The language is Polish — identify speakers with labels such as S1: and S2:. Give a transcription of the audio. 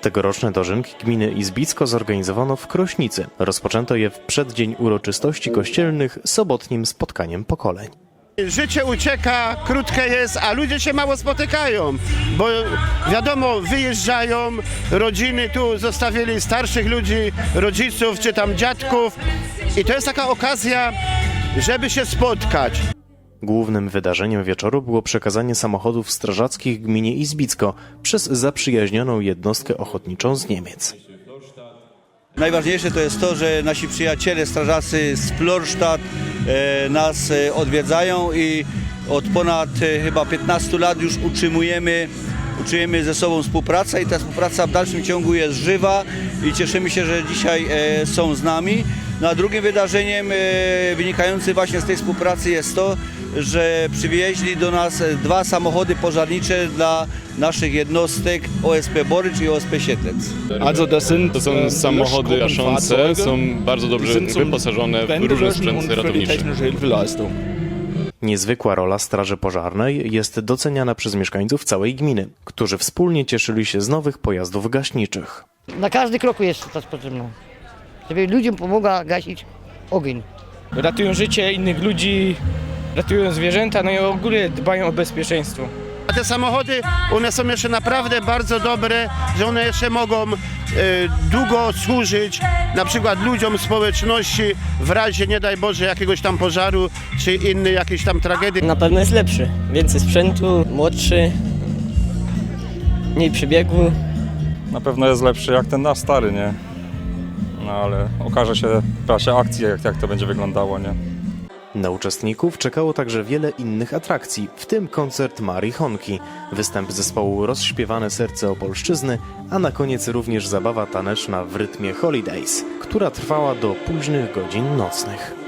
S1: Tegoroczne dożynki gminy Izbicko zorganizowano w Krośnicy. Rozpoczęto je w przeddzień uroczystości kościelnych sobotnim spotkaniem pokoleń.
S2: Życie ucieka, krótkie jest, a ludzie się mało spotykają, bo wiadomo, wyjeżdżają, rodziny tu zostawili starszych ludzi, rodziców czy tam dziadków i to jest taka okazja, żeby się spotkać.
S1: Głównym wydarzeniem wieczoru było przekazanie samochodów strażackich gminie Izbicko przez zaprzyjaźnioną jednostkę ochotniczą z Niemiec.
S3: Najważniejsze to jest to, że nasi przyjaciele strażacy z Florstadt e, nas e, odwiedzają i od ponad e, chyba 15 lat już utrzymujemy, utrzymujemy ze sobą współpracę i ta współpraca w dalszym ciągu jest żywa i cieszymy się, że dzisiaj e, są z nami. No a drugim wydarzeniem e, wynikającym właśnie z tej współpracy jest to, że przywieźli do nas e, dwa samochody pożarnicze dla naszych jednostek OSP Borycz i OSP Siedlec.
S4: Also das sind
S5: To są
S4: ähm,
S5: samochody gaszące, są bardzo dobrze wyposażone w
S4: Brände
S5: różny
S4: löschen
S5: sprzęt
S4: und für die
S5: ratowniczy.
S4: technische Hilfeleistung.
S1: Niezwykła rola Straży Pożarnej jest doceniana przez mieszkańców całej gminy, którzy wspólnie cieszyli się z nowych pojazdów gaśniczych.
S6: Na każdy kroku jest to potrzebne, żeby ludziom pomogła gasić ogień.
S7: ratują życie innych ludzi, ratują zwierzęta, no i ogólnie dbają o bezpieczeństwo.
S2: A te samochody, one są jeszcze naprawdę bardzo dobre, że one jeszcze mogą e, długo służyć na przykład ludziom społeczności w razie, nie daj Boże, jakiegoś tam pożaru czy innej jakiejś tam tragedii.
S8: Na pewno jest lepszy. Więcej sprzętu, młodszy, mniej przebiegu.
S9: na pewno jest lepszy jak ten nasz stary, nie? No ale okaże się w czasie akcji, jak, jak to będzie wyglądało, nie?
S1: Na uczestników czekało także wiele innych atrakcji, w tym koncert Marii Honki, występ zespołu Rozśpiewane Serce Opolszczyzny, a na koniec również zabawa taneczna w rytmie Holidays, która trwała do późnych godzin nocnych.